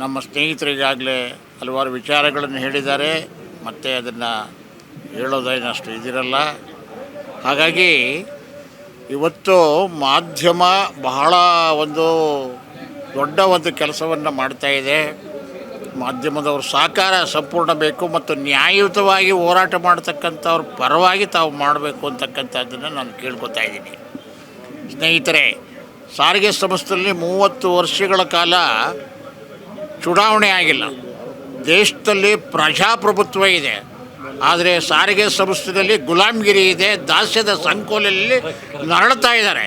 ನಮ್ಮ ಸ್ನೇಹಿತರಿಗಾಗಲೇ ಹಲವಾರು ವಿಚಾರಗಳನ್ನು ಹೇಳಿದ್ದಾರೆ, ಮತ್ತು ಅದನ್ನು ಹೇಳೋದೇನಷ್ಟು ಇದಿರಲ್ಲ. ಹಾಗಾಗಿ ಇವತ್ತು ಮಾಧ್ಯಮ ಬಹಳ ಒಂದು ದೊಡ್ಡ ಒಂದು ಕೆಲಸವನ್ನು ಇದೆ. ಮಾಧ್ಯಮದವ್ರ ಸಹಕಾರ ಸಂಪೂರ್ಣ ಬೇಕು ಮತ್ತು ನ್ಯಾಯಯುತವಾಗಿ ಹೋರಾಟ ಮಾಡ್ತಕ್ಕಂಥವ್ರ ಪರವಾಗಿ ತಾವು ಮಾಡಬೇಕು ಅಂತಕ್ಕಂಥದ್ದನ್ನು ನಾನು ಕೇಳ್ಕೊತಾ ಇದ್ದೀನಿ. ಸ್ನೇಹಿತರೆ, ಸಾರಿಗೆ ಸಂಸ್ಥೆಯಲ್ಲಿ ಮೂವತ್ತು ವರ್ಷಗಳ ಕಾಲ ಚುನಾವಣೆ ಆಗಿಲ್ಲ. ದೇಶದಲ್ಲಿ ಪ್ರಜಾಪ್ರಭುತ್ವ ಇದೆ. ಆದರೆ ಸಾರಿಗೆ ಸಂಸ್ಥೆಯಲ್ಲಿ ಗುಲಾಮ್ಗಿರಿ ಇದೆ, ದಾಸ್ಯದ ಸಂಕೋಲೆಯಲ್ಲಿ ನರಳುತ್ತಾ ಇದ್ದಾರೆ.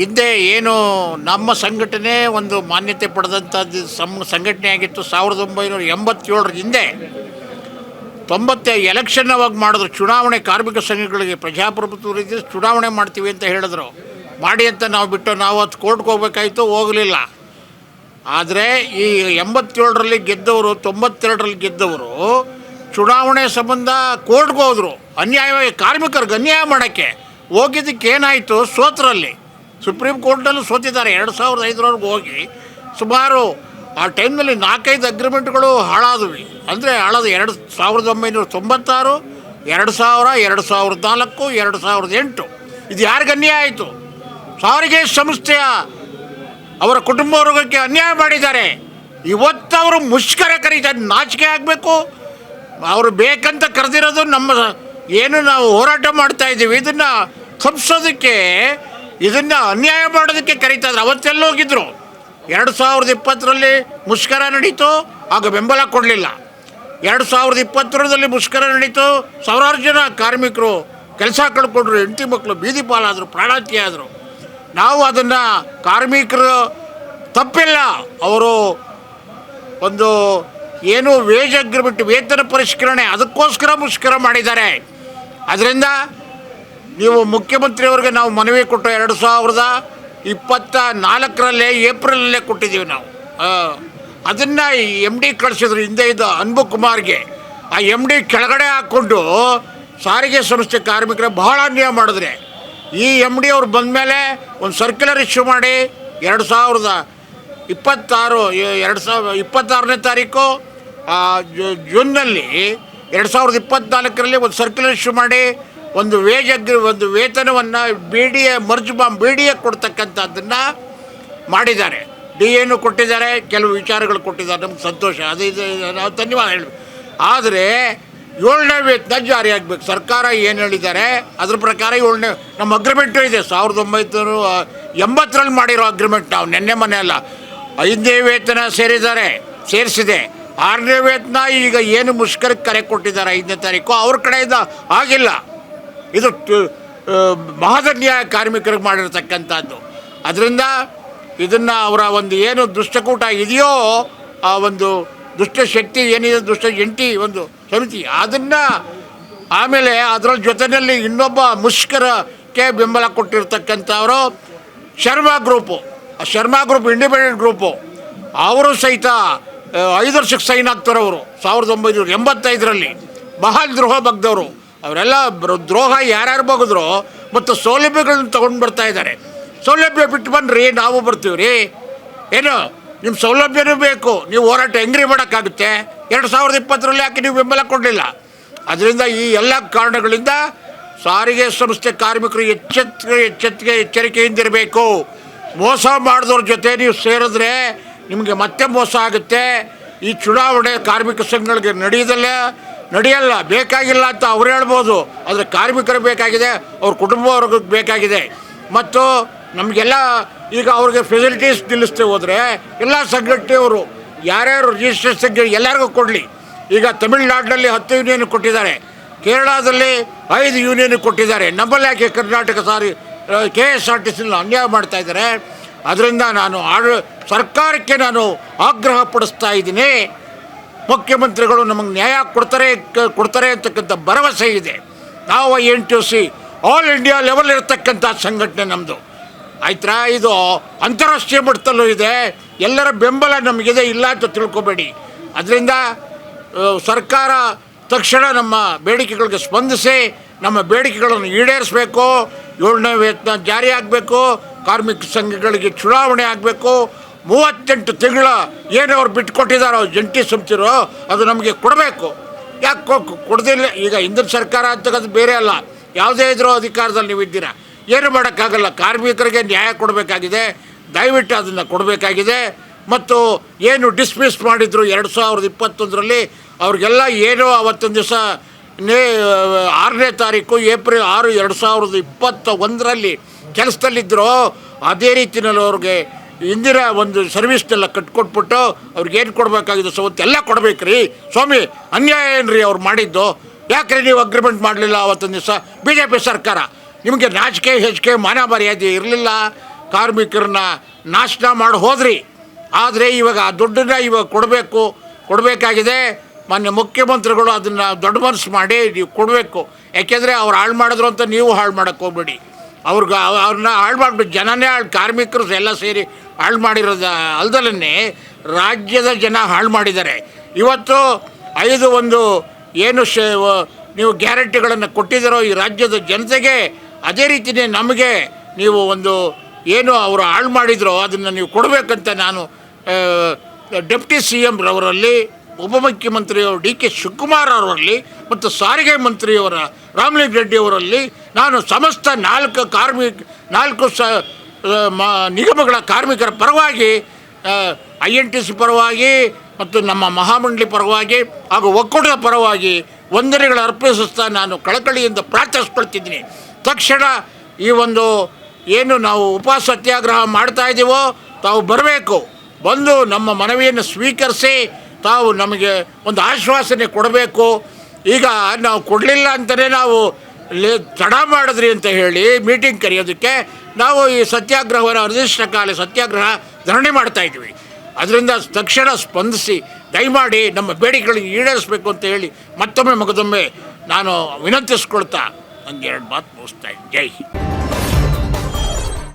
ಹಿಂದೆ ಏನು ನಮ್ಮ ಸಂಘಟನೆ ಒಂದು ಮಾನ್ಯತೆ ಪಡೆದಂಥದ್ದು ಸಂ, ಸಂಘಟನೆ ಆಗಿತ್ತು ಸಾವಿರದ ಒಂಬೈನೂರ ಎಂಬತ್ತೇಳರ ಹಿಂದೆ. ತೊಂಬತ್ತ ಎಲೆಕ್ಷನ್ ಅವಾಗ ಮಾಡಿದ್ರು. ಚುನಾವಣೆ ಕಾರ್ಮಿಕ ಸಂಘಗಳಿಗೆ ಪ್ರಜಾಪ್ರಭುತ್ವ ರೀತಿ ಚುನಾವಣೆ ಮಾಡ್ತೀವಿ ಅಂತ ಹೇಳಿದ್ರು. ಮಾಡಿ ಅಂತ ನಾವು ಬಿಟ್ಟು ನಾವು ಅದು ಕೋರ್ಟ್ಗೆ ಹೋಗ್ಬೇಕಾಯ್ತು, ಹೋಗಲಿಲ್ಲ. ಆದರೆ ಈ ಎಂಬತ್ತೇಳರಲ್ಲಿ ಗೆದ್ದವರು, ತೊಂಬತ್ತೆರಡರಲ್ಲಿ ಗೆದ್ದವರು ಚುನಾವಣೆ ಸಂಬಂಧ ಕೋರ್ಟ್ಗೆ ಹೋದರು. ಅನ್ಯಾಯವಾಗಿ ಕಾರ್ಮಿಕರಿಗೆ ಅನ್ಯಾಯ ಮಾಡೋಕ್ಕೆ. ಹೋಗಿದ್ದಕ್ಕೆ ಏನಾಯಿತು? ಸೋತರಲ್ಲಿ. ಸುಪ್ರೀಂ ಕೋರ್ಟ್ನಲ್ಲೂ ಸೋತಿದ್ದಾರೆ. ಎರಡು ಸಾವಿರದ ಐದರವರೆಗೂ ಹೋಗಿ ಸುಮಾರು ಆ ಟೈಮ್ನಲ್ಲಿ ನಾಲ್ಕೈದು ಅಗ್ರಿಮೆಂಟ್ಗಳು ಹಾಳಾದವು. ಅಂದರೆ ಹಾಳಾದ ಎರಡು ಸಾವಿರದ ಒಂಬೈನೂರ ತೊಂಬತ್ತಾರು, ಎರಡು ಸಾವಿರ, ಎರಡು ಸಾವಿರದ ನಾಲ್ಕು, ಎರಡು ಸಾವಿರದ ಎಂಟು. ಇದು ಯಾರಿಗೆ ಅನ್ಯಾಯ ಆಯಿತು? ಸಾರಿಗೆ ಸಂಸ್ಥೆಯ ಅವರ ಕುಟುಂಬ ವರ್ಗಕ್ಕೆ ಅನ್ಯಾಯ ಮಾಡಿದ್ದಾರೆ. ಇವತ್ತು ಅವರು ಮುಷ್ಕರ ಕರೀತಾರೆ ನಾಚಿಕೆ ಆಗಬೇಕು. ಅವರು ಬೇಕಂತ ಕರೆದಿರೋದು ನಮ್ಮ ಏನು ನಾವು ಹೋರಾಟ ಮಾಡ್ತಾ ಇದ್ದೀವಿ, ಇದನ್ನು ತಪ್ಪಿಸೋದಕ್ಕೆ ಇದನ್ನು ಅನ್ಯಾಯ ಮಾಡೋದಕ್ಕೆ ಕರೀತಾ ಇದ್ರು. ಅವತ್ತೆಲ್ಲ ಹೋಗಿದ್ರು. ಎರಡು ಸಾವಿರದ ಇಪ್ಪತ್ತರಲ್ಲಿ ಮುಷ್ಕರ ನಡೀತು, ಆಗ ಬೆಂಬಲ ಕೊಡಲಿಲ್ಲ. ಎರಡು ಸಾವಿರದ ಇಪ್ಪತ್ತರಲ್ಲಿ ಮುಷ್ಕರ ನಡೀತು. ಸಾವಿರಾರು ಜನ ಕಾರ್ಮಿಕರು ಕೆಲಸ ಕಳ್ಕೊಂಡ್ರು, ಹೆಂಡತಿ ಮಕ್ಕಳು ಬೀದಿ ಪಾಲಾದರು ನಾವು ಅದನ್ನು ಕಾರ್ಮಿಕರು ತಪ್ಪಿಲ್ಲ. ಅವರು ಒಂದು ಏನು ವೇಜ್ ಅಗ್ರಿಮೆಂಟ್ ವೇತನ ಪರಿಷ್ಕರಣೆ ಅದಕ್ಕೋಸ್ಕರ ಮುಷ್ಕರ ಮಾಡಿದ್ದಾರೆ. ಅದರಿಂದ ನೀವು ಮುಖ್ಯಮಂತ್ರಿಯವರಿಗೆ ನಾವು ಮನವಿ ಕೊಟ್ಟು ಎರಡು ಸಾವಿರದ ಇಪ್ಪತ್ತ ನಾಲ್ಕರಲ್ಲೇ ಏಪ್ರಿಲಲ್ಲೇ ಕೊಟ್ಟಿದ್ದೀವಿ ನಾವು. ಅದನ್ನು ಎಂ ಡಿ ಕಳಿಸಿದ್ರು, ಹಿಂದೆ ಇದ್ದ ಅನ್ಬು ಕುಮಾರ್ಗೆ. ಆ ಎಂ ಡಿ ಕೆಳಗಡೆ ಹಾಕ್ಕೊಂಡು ಸಾರಿಗೆ ಸಂಸ್ಥೆ ಕಾರ್ಮಿಕರ ಬಹಳ ಅನ್ಯಾಯ ಮಾಡಿದ್ರೆ. ಈ ಎಂ ಡಿ ಅವ್ರು ಬಂದಮೇಲೆ ಒಂದು ಸರ್ಕ್ಯುಲರ್ ಇಶ್ಯೂ ಮಾಡಿ ಎರಡು ಸಾವಿರದ ಇಪ್ಪತ್ತಾರು ಎರಡು ಸಾವಿರ, ಇಪ್ಪತ್ತಾರನೇ ತಾರೀಕು ಜೂನ್ನಲ್ಲಿ ಎರಡು ಸಾವಿರದ ಇಪ್ಪತ್ತ್ನಾಲ್ಕರಲ್ಲಿ ಒಂದು ಸರ್ಕ್ಯುಲರ್ ಇಶ್ಯೂ ಮಾಡಿ ಒಂದು ವೇಜ್ ಅಗ್ರಿ, ಒಂದು ವೇತನವನ್ನು ಬಿ ಡಿ ಎ ಮರ್ಜ್ ಬಾಂಬ್ ಬಿ ಡಿ ಎ ಕೊಡ್ತಕ್ಕಂಥದ್ದನ್ನು ಮಾಡಿದ್ದಾರೆ. ಡಿ ಎನು ಕೊಟ್ಟಿದ್ದಾರೆ, ಕೆಲವು ವಿಚಾರಗಳು ಕೊಟ್ಟಿದ್ದಾರೆ, ನಮ್ಗೆ ಸಂತೋಷ. ಅದು ಇದು ನಾವು ಧನ್ಯವಾದ ಹೇಳಿ ಆದರೆ ಏಳನೇ ವೇತನ ಜಾರಿ ಆಗಬೇಕು. ಸರ್ಕಾರ ಏನು ಹೇಳಿದ್ದಾರೆ? ಅದ್ರ ಪ್ರಕಾರ ಏಳನೇ, ನಮ್ಮ ಅಗ್ರಿಮೆಂಟು ಇದೆ. ಸಾವಿರದ ಒಂಬೈನೂರ ಎಂಬತ್ತರಲ್ಲಿ ಮಾಡಿರೋ ಅಗ್ರಿಮೆಂಟ್ ನಾವು, ನಿನ್ನೆ ಮನೆ ಅಲ್ಲ. ಐದನೇ ವೇತನ ಸೇರಿದ್ದಾರೆ, ಸೇರಿಸಿದೆ. ಆರನೇ ವೇತನ ಈಗ ಏನು ಮುಷ್ಕರಕ್ಕೆ ಕರೆ ಕೊಟ್ಟಿದ್ದಾರೆ ಐದನೇ ತಾರೀಕು? ಅವ್ರ ಕಡೆಯಿಂದ ಆಗಿಲ್ಲ. ಇದು ಮಹದನ್ಯಾಯ ಕಾರ್ಮಿಕರಿಗೆ ಮಾಡಿರತಕ್ಕಂಥದ್ದು. ಅದರಿಂದ ಇದನ್ನು ಅವರ ಒಂದು ಏನು ದುಷ್ಟಕೂಟ ಇದೆಯೋ, ಆ ಒಂದು ದುಷ್ಟಶಕ್ತಿ ಏನಿದೆ, ದುಷ್ಟ ಜಂಟಿ ಒಂದು ಸಮಿತಿ ಅದನ್ನು ಆಮೇಲೆ ಅದರ ಜೊತೆಯಲ್ಲಿ ಇನ್ನೊಬ್ಬ ಮುಷ್ಕರಕ್ಕೆ ಬೆಂಬಲ ಕೊಟ್ಟಿರ್ತಕ್ಕಂಥವರು ಶರ್ಮಾ ಗ್ರೂಪು. ಆ ಶರ್ಮಾ ಗ್ರೂಪ್ ಇಂಡಿಪೆಂಡೆಂಟ್ ಗ್ರೂಪು. ಅವರು ಸಹಿತ ಐದು ವರ್ಷಕ್ಕೆ ಸೈನ್ ಆಗ್ತಾರವರು ಸಾವಿರದ ಒಂಬೈನೂರ ಎಂಬತ್ತೈದರಲ್ಲಿ. ಬಹಳ ದ್ರೋಹ ಬಗ್ದವರು. ಅವರೆಲ್ಲ ದ್ರೋಹ ಯಾರ್ಯಾರು ಬಗ್ದ್ರು ಮತ್ತು ಸೌಲಭ್ಯಗಳನ್ನ ತೊಗೊಂಡು ಬರ್ತಾ ಇದ್ದಾರೆ. ಸೌಲಭ್ಯ ಬಿಟ್ಟು ಬನ್ನಿರಿ ನಾವು ಬರ್ತೀವಿ ರೀ ಏನು? ನಿಮ್ಮ ಸೌಲಭ್ಯನೂ ಬೇಕು. ನೀವು ಹೋರಾಟ ಹೆಂಗ್ರಿ ಮಾಡೋಕ್ಕಾಗುತ್ತೆ? ಎರಡು ಸಾವಿರದ ಇಪ್ಪತ್ತರಲ್ಲಿ ಯಾಕೆ ನೀವು ಬೆಂಬಲ ಕೊಡಲಿಲ್ಲ? ಅದರಿಂದ ಈ ಎಲ್ಲ ಕಾರಣಗಳಿಂದ ಸಾರಿಗೆ ಸಂಸ್ಥೆ ಕಾರ್ಮಿಕರು ಎಚ್ಚೆತ್ತಿಗೆ ಎಚ್ಚೆತ್ತಿಗೆ ಎಚ್ಚರಿಕೆಯಿಂದಿರಬೇಕು ಮೋಸ ಮಾಡಿದವ್ರ ಜೊತೆ ನೀವು ಸೇರಿದ್ರೆ ನಿಮಗೆ ಮತ್ತೆ ಮೋಸ ಆಗುತ್ತೆ. ಈ ಚುನಾವಣೆ ಕಾರ್ಮಿಕ ಸಂಘಗಳಿಗೆ ನಡೆಯೋದಲ್ಲ, ನಡೆಯಲ್ಲ, ಬೇಕಾಗಿಲ್ಲ ಅಂತ ಅವ್ರು ಹೇಳ್ಬೋದು. ಆದರೆ ಕಾರ್ಮಿಕರು ಬೇಕಾಗಿದೆ, ಅವ್ರ ಕುಟುಂಬ ಬೇಕಾಗಿದೆ. ಮತ್ತು ನಮಗೆಲ್ಲ ಈಗ ಅವ್ರಿಗೆ ಫೆಸಿಲಿಟೀಸ್ ನಿಲ್ಲಿಸ್ತೇ ಹೋದರೆ ಎಲ್ಲ ಸಂಘಟನೆಯವರು ಯಾರ್ಯಾರು ರಿಜಿಸ್ಟ್ರೇಷನ್ ಎಲ್ಲರಿಗೂ ಕೊಡಲಿ. ಈಗ ತಮಿಳ್ನಾಡಿನಲ್ಲಿ ಹತ್ತು ಯೂನಿಯನ್ ಕೊಟ್ಟಿದ್ದಾರೆ. ಕೇರಳದಲ್ಲಿ ಐದು ಯೂನಿಯನ್ ಕೊಟ್ಟಿದ್ದಾರೆ. ನಮ್ಮಲ್ಲಿ ಯಾಕೆ Karnataka sorry K S R T ಸಿನ ಅನ್ಯಾಯ ಮಾಡ್ತಾ ಇದ್ದಾರೆ? ಅದರಿಂದ ನಾನು ಆಡ, ಸರ್ಕಾರಕ್ಕೆ ನಾನು ಆಗ್ರಹ ಪಡಿಸ್ತಾ ಇದ್ದೀನಿ. ಮುಖ್ಯಮಂತ್ರಿಗಳು ನಮಗೆ ನ್ಯಾಯ ಕೊಡ್ತಾರೆ ಕೊಡ್ತಾರೆ ಅಂತಕ್ಕಂಥ ಭರವಸೆ ಇದೆ. ನಾವು N T C all India level ಇರತಕ್ಕಂಥ ಸಂಘಟನೆ ನಮ್ಮದು ಆಯ್ತಾ ಇದು ಅಂತಾರಾಷ್ಟ್ರೀಯ ಮಟ್ಟದಲ್ಲೂ ಇದೆ. ಎಲ್ಲರ ಬೆಂಬಲ ನಮಗಿದೆ, ಇಲ್ಲ ಅಂತ ತಿಳ್ಕೊಬೇಡಿ. ಅದರಿಂದ ಸರ್ಕಾರ ತಕ್ಷಣ ನಮ್ಮ ಬೇಡಿಕೆಗಳಿಗೆ ಸ್ಪಂದಿಸಿ, ನಮ್ಮ ಬೇಡಿಕೆಗಳನ್ನು ಈಡೇರಿಸಬೇಕು. ಏಳನೇ ವೇತನ ಜಾರಿ ಆಗಬೇಕು. ಕಾರ್ಮಿಕ ಸಂಘಗಳಿಗೆ ಚುನಾವಣೆ ಆಗಬೇಕು. ಮೂವತ್ತೆಂಟು ತಿಂಗಳ ಏನು ಅವ್ರು ಬಿಟ್ಕೊಟ್ಟಿದ್ದಾರೋ ಜಂಟಿ ಸಂಸ್ಥಿರೋ ಅದು ನಮಗೆ ಕೊಡಬೇಕು. ಯಾಕೆ ಕೊಡದಿಲ್ಲ. ಈಗ ಹಿಂದಿನ ಸರ್ಕಾರ ಅಂತಕ್ಕಂಥ ಬೇರೆ ಅಲ್ಲ. ಯಾವುದೇ ಇದ್ರೂ ಅಧಿಕಾರದಲ್ಲಿ ನೀವು ಇದ್ದೀರಾ? ಏನು ಮಾಡೋಕ್ಕಾಗಲ್ಲ. ಕಾರ್ಮಿಕರಿಗೆ ನ್ಯಾಯ ಕೊಡಬೇಕಾಗಿದೆ. ದಯವಿಟ್ಟು ಅದನ್ನು ಕೊಡಬೇಕಾಗಿದೆ. ಮತ್ತು ಏನು ಡಿಸ್ಮಿಸ್ ಮಾಡಿದ್ರು ಎರಡು ಸಾವಿರದ ಇಪ್ಪತ್ತೊಂದರಲ್ಲಿ ಅವ್ರಿಗೆಲ್ಲ ಏನು ಅವತ್ತೊಂದು ದಿವಸ ನೇ, ಆರನೇ ತಾರೀಕು ಏಪ್ರಿಲ್ ಆರು ಎರಡು ಸಾವಿರದ ಇಪ್ಪತ್ತ ಒಂದರಲ್ಲಿ ಕೆಲಸದಲ್ಲಿದ್ದರು ಅದೇ ರೀತಿಯಲ್ಲಿ ಅವ್ರಿಗೆ ಇಂದಿನ ಒಂದು ಸರ್ವಿಸ್ನೆಲ್ಲ ಕಟ್ಕೊಟ್ಬಿಟ್ಟು ಅವ್ರಿಗೆ ಏನು ಕೊಡಬೇಕಾಗಿದೆ ಸವತ್ತು ಎಲ್ಲ ಕೊಡ್ಬೇಕ್ರಿ. ಸ್ವಾಮಿ, ಅನ್ಯಾಯ ಏನ್ರಿ ಅವ್ರು ಮಾಡಿದ್ದು? ಯಾಕ್ರಿ ನೀವು ಅಗ್ರಿಮೆಂಟ್ ಮಾಡಲಿಲ್ಲ ಅವತ್ತೊಂದು ದಿವಸ? ಬಿ ಜೆ ಪಿ ಸರ್ಕಾರ. ನಿಮಗೆ ನಾಚಿಕೆ ಹೆಚ್ಕೆ ಮಾನ ಮರ್ಯಾದೆ ಇರಲಿಲ್ಲ, ಕಾರ್ಮಿಕರನ್ನ ನಾಶನ ಮಾಡಿ ಹೋದ್ರಿ. ಆದರೆ ಇವಾಗ ಆ ದುಡ್ಡನ್ನ ಇವಾಗ ಕೊಡಬೇಕು, ಕೊಡಬೇಕಾಗಿದೆ. ಮಾನ್ಯ ಮುಖ್ಯಮಂತ್ರಿಗಳು ಅದನ್ನು ದೊಡ್ಡ ಮನಸ್ಸು ಮಾಡಿ ನೀವು ಕೊಡಬೇಕು. ಯಾಕೆಂದರೆ ಅವ್ರು ಹಾಳು ಮಾಡಿದ್ರು ಅಂತ ನೀವು ಹಾಳು ಮಾಡೋಕ್ಕೆ ಹೋಗ್ಬೇಡಿ. ಅವ್ರಿಗೆ ಅವ್- ಅವ್ರನ್ನ ಹಾಳು ಮಾಡಿಬಿಟ್ಟು ಜನನೇ ಹಾಳು, ಕಾರ್ಮಿಕರು ಎಲ್ಲ ಸೇರಿ ಹಾಳು ಮಾಡಿರೋದು ಅಲ್ದಲೇ ರಾಜ್ಯದ ಜನ ಹಾಳು ಮಾಡಿದ್ದಾರೆ. ಇವತ್ತು ಐದು ಒಂದು ಏನು ಶೇ, ನೀವು ಗ್ಯಾರಂಟಿಗಳನ್ನು ಕೊಟ್ಟಿದ್ದೀರೋ ಈ ರಾಜ್ಯದ ಜನತೆಗೆ ಅದೇ ರೀತಿಯೇ ನಮಗೆ ನೀವು ಒಂದು ಏನು ಅವರು ಹಾಳು ಮಾಡಿದ್ರೋ ಅದನ್ನು ನೀವು ಕೊಡಬೇಕಂತ ನಾನು ಡೆಪ್ಟಿ ಸಿ ಎಂ ರವರಲ್ಲಿ ಉಪಮುಖ್ಯಮಂತ್ರಿಯವರು ಡಿ ಕೆ ಶಿವಕುಮಾರ್ ಅವರಲ್ಲಿ ಮತ್ತು ಸಾರಿಗೆ ಮಂತ್ರಿಯವರ ರಾಮಲಿಂಗ ರೆಡ್ಡಿ ಅವರಲ್ಲಿ ನಾನು ಸಮಸ್ತ ನಾಲ್ಕು ಕಾರ್ಮಿಕ, ನಾಲ್ಕು ಸ ನಿಗಮಗಳ ಕಾರ್ಮಿಕರ ಪರವಾಗಿ ಐ ಎನ್ ಟಿ ಸಿ ಪರವಾಗಿ ಮತ್ತು ನಮ್ಮ ಮಹಾಮಂಡಳಿ ಪರವಾಗಿ ಹಾಗೂ ಒಕ್ಕೂಟದ ಪರವಾಗಿ ವಂದನೆಗಳು ಅರ್ಪಿಸುತ್ತಾ ನಾನು ಕಳಕಳಿಯಿಂದ ಪ್ರಾರ್ಥಿಸ್ಕೊಳ್ತಿದ್ದೀನಿ. ತಕ್ಷಣ ಈ ಒಂದು ಏನು ನಾವು ಉಪ ಸತ್ಯಾಗ್ರಹ ಮಾಡ್ತಾ ಇದ್ದೀವೋ ತಾವು ಬರಬೇಕು. ಬಂದು ನಮ್ಮ ಮನವಿಯನ್ನು ಸ್ವೀಕರಿಸಿ, ತಾವು ನಮಗೆ ಒಂದು ಆಶ್ವಾಸನೆ ಕೊಡಬೇಕು. ಈಗ ನಾವು ಕೊಡಲಿಲ್ಲ ಅಂತಲೇ ನಾವು ತಡ ಮಾಡಿದ್ರಿ ಅಂತ ಹೇಳಿ ಮೀಟಿಂಗ್ ಕರೆಯೋದಕ್ಕೆ ನಾವು ಈ ಸತ್ಯಾಗ್ರಹವನ್ನು ಅನಿರ್ದಿಷ್ಟ ಕಾಲ ಸತ್ಯಾಗ್ರಹ ಧರಣಿ ಮಾಡ್ತಾ ಇದ್ವಿ ಅದರಿಂದ ತಕ್ಷಣ ಸ್ಪಂದಿಸಿ, ದಯಮಾಡಿ ನಮ್ಮ ಬೇಡಿಕೆಗಳಿಗೆ ಈಡೇರಿಸಬೇಕು ಅಂತ ಹೇಳಿ ಮತ್ತೊಮ್ಮೆ ಮಗದೊಮ್ಮೆ ನಾನು ವಿನಂತಿಸ್ಕೊಳ್ತಾ ಒಂದು ಎರಡು ಮಾತು ಮುಗಿಸ್ತಾ ಜೈ